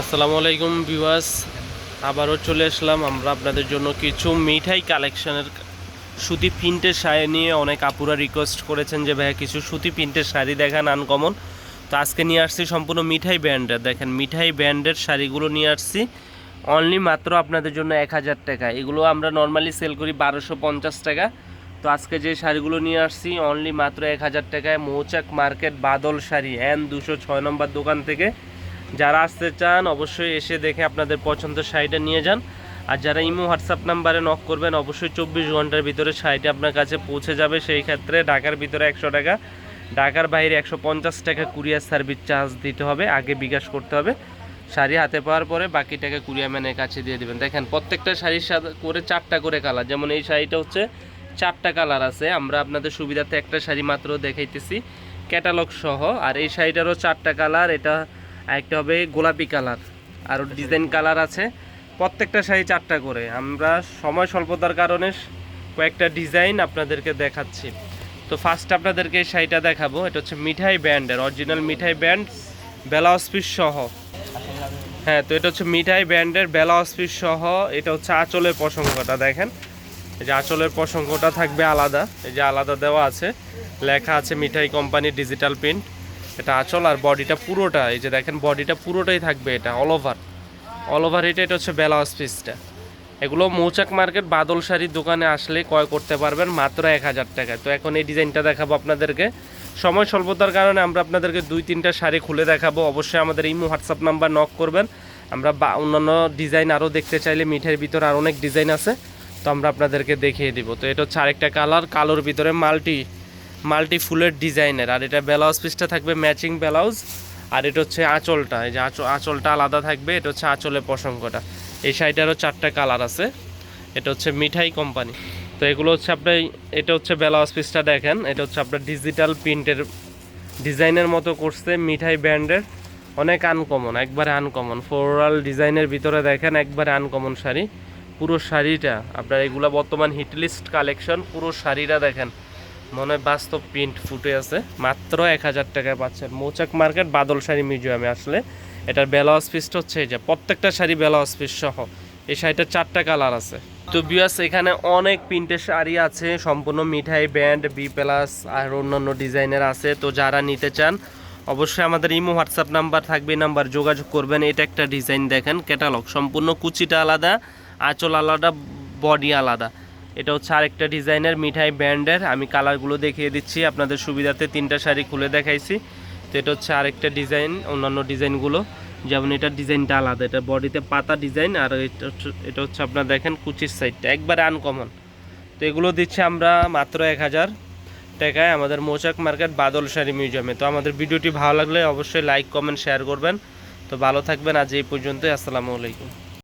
আসসালামু আলাইকুম বিওয়াস আবারও চলে আসলাম আমরা আপনাদের জন্য কিছু মিঠাই কালেকশনের সুতি প্রিন্টের শাড়ি নিয়ে। অনেক আপুরা রিকোয়েস্ট করেছেন যে, ভাইয়া, কিছু সুতি প্রিন্টের শাড়ি দেখান আনকমন তো আজকে নিয়ে আসছি সম্পূর্ণ মিঠাই ব্র্যান্ডের। দেখেন, মিঠাই ব্র্যান্ডের শাড়িগুলো নিয়ে আসছি। অনলি মাত্র আপনাদের জন্য এক হাজার টাকা। এগুলো আমরা নর্মালি সেল করি বারোশো পঞ্চাশ টাকা। তো আজকে যে শাড়িগুলো নিয়ে আসছি অনলি মাত্র এক হাজার টাকায় মৌচাক মার্কেট বাদল শাড়ি এন দুশো ছয় নম্বর দোকান থেকে। যারা আসতে চান, অবশ্যই এসে দেখে আপনাদের পছন্দের শাড়িটা নিয়ে যান। আর যারা ইমো, হোয়াটসঅ্যাপ নাম্বারে নক করবেন, অবশ্যই চব্বিশ ঘণ্টার ভিতরে শাড়িটা আপনার কাছে পৌঁছে যাবে। সেই ক্ষেত্রে ঢাকার ভিতরে একশো টাকা, ঢাকার বাইরে একশো পঞ্চাশ টাকা কুরিয়ার সার্ভিস চার্জ দিতে হবে, আগে বিকাশ করতে হবে। শাড়ি হাতে পাওয়ার পরে বাকি টাকা কুরিয়ার ম্যানের কাছে দিয়ে দেবেন। দেখেন, প্রত্যেকটা শাড়ির সাথে করে চারটা করে কালার। যেমন এই শাড়িটা হচ্ছে চারটা কালার আছে। আমরা আপনাদের সুবিধার্থে একটা শাড়ি মাত্র দেখাইতেছি, ক্যাটালগ সহ। আর এই শাড়িটারও চারটা কালার। এটা একটা হবে গোলাপি কালার আর ডিজাইন কালার আছে। প্রত্যেকটা শাড়ি চারটা করে। আমরা সময় স্বল্পতার কারণে কয়েকটা ডিজাইন আপনাদেরকে দেখাচ্ছি। তো ফার্স্ট আপনাদেরকে এই শাড়িটা দেখাবো। এটা হচ্ছে মিঠাই ব্যান্ডের অরিজিনাল মিঠাই ব্যান্ড বেলা অস্পিস সহ। হ্যাঁ তো এটা হচ্ছে মিঠাই ব্যান্ডের বেলা অস্পিস সহ। এটা হচ্ছে আঁচলের প্রসঙ্গটা, দেখেন। এই যে আঁচলের প্রসঙ্গটা থাকবে আলাদা। এই যে আলাদা দেওয়া আছে। লেখা আছে মিঠাই কোম্পানি ডিজিটাল প্রিন্ট। এটা আঁচল আর বডিটা পুরোটা, এই যে দেখেন বডিটা পুরোটাই থাকবে এটা অল ওভার অল ওভার এটা এটা হচ্ছে বেলাওয়াজ পিসটা। এগুলো মৌচাক মার্কেট, বাদল শাড়ির দোকানে আসলে ক্রয় করতে পারবেন মাত্র এক হাজার টাকায়। তো এখন এই ডিজাইনটা দেখাবো আপনাদেরকে। সময় স্বল্পতার কারণে আমরা আপনাদেরকে দুই, তিনটা শাড়ি খুলে দেখাবো। অবশ্যই আমাদের ইমো, হোয়াটসঅ্যাপ নাম্বার নক করবেন। আমরা বা, অন্যান্য ডিজাইন আরও দেখতে চাইলে মিঠের ভিতরে আর অনেক ডিজাইন আছে। তো আমরা আপনাদেরকে দেখিয়ে দিব। তো এটা হচ্ছে আরেকটা কালার, কালোর ভিতরে মাল্টি মাল্টি ফুলের ডিজাইনের। আর এটা ব্লাউজ পিসটা থাকবে ম্যাচিং ব্লাউজ, আর এটা হচ্ছে আঁচলটা, এই যে আঁচল আঁচলটা আলাদা থাকবে, এটা হচ্ছে আঁচলের প্রসঙ্গটা। এই শাড়িটারও চারটা কালার আছে, এটা হচ্ছে মিঠাই কোম্পানি তো এগুলো হচ্ছে আপনার, এটা হচ্ছে ব্লাউজ পিসটা দেখেন, এটা হচ্ছে আপনার ডিজিটাল প্রিন্টের ডিজাইনের মতো করছে মিঠাই ব্র্যান্ডের। অনেক আনকমন একবারে আনকমন ফ্লোরাল ডিজাইনের ভিতরে দেখেন, একবারে আনকমন শাড়ি। পুরো শাড়িটা, আপনার এগুলো বর্তমান হিটলিস্ট কালেকশন পুরো শাড়িটা দেখেন। মনে হয় বাস্তব প্রিন্ট ফুটে আছে। মাত্র এক হাজার টাকায় পাচ্ছেন। মৌচাক মার্কেট বাদল শাড়ি মিউজিয়ামে আসলে। এটার বেলাওয়াজ পিসটা হচ্ছে এই যে, প্রত্যেকটা শাড়ি বেলাওয়াজ পিস সহ। এই শাড়িটার চারটা কালার আছে। তো বিয়াস এখানে অনেক প্রিন্টের শাড়ি আছে। সম্পূর্ণ মিঠাই ব্যান্ড বি প্লাস আর অন্যান্য ডিজাইনের আছে। তো যারা নিতে চান, অবশ্যই আমাদের ইমো, হোয়াটসঅ্যাপ নাম্বার থাকবে নাম্বার যোগাযোগ করবেন। এটা একটা ডিজাইন দেখেন ক্যাটালগ সম্পূর্ণ কুচিটা আলাদা, আঁচল আলাদা বডি আলাদা। এটা হচ্ছে আরেকটা ডিজাইনের মিঠাই ব্র্যান্ডের। আমি কালারগুলো দেখিয়ে দিচ্ছি, আপনাদের সুবিধাতে তিনটা শাড়ি খুলে দেখাইছি। তো এটা হচ্ছে আরেকটা ডিজাইন, অন্যান্য ডিজাইনগুলো। যেমন এটার ডিজাইনটা আলাদা, এটা বডিতে পাতা ডিজাইন আর এটা এটা হচ্ছে আপনার দেখেন কুচির সাইডটা, একবারে আনকমন তো এগুলো দিচ্ছি আমরা মাত্র এক হাজার টাকায় আমাদের মৌচাক মার্কেট বাদল শাড়ি মিউজিয়ামে। তো আমাদের ভিডিওটি ভালো লাগলে অবশ্যই লাইক কমেন্ট শেয়ার করবেন। তো ভালো থাকবেন, আজ এই পর্যন্তই, আসসালামু আলাইকুম।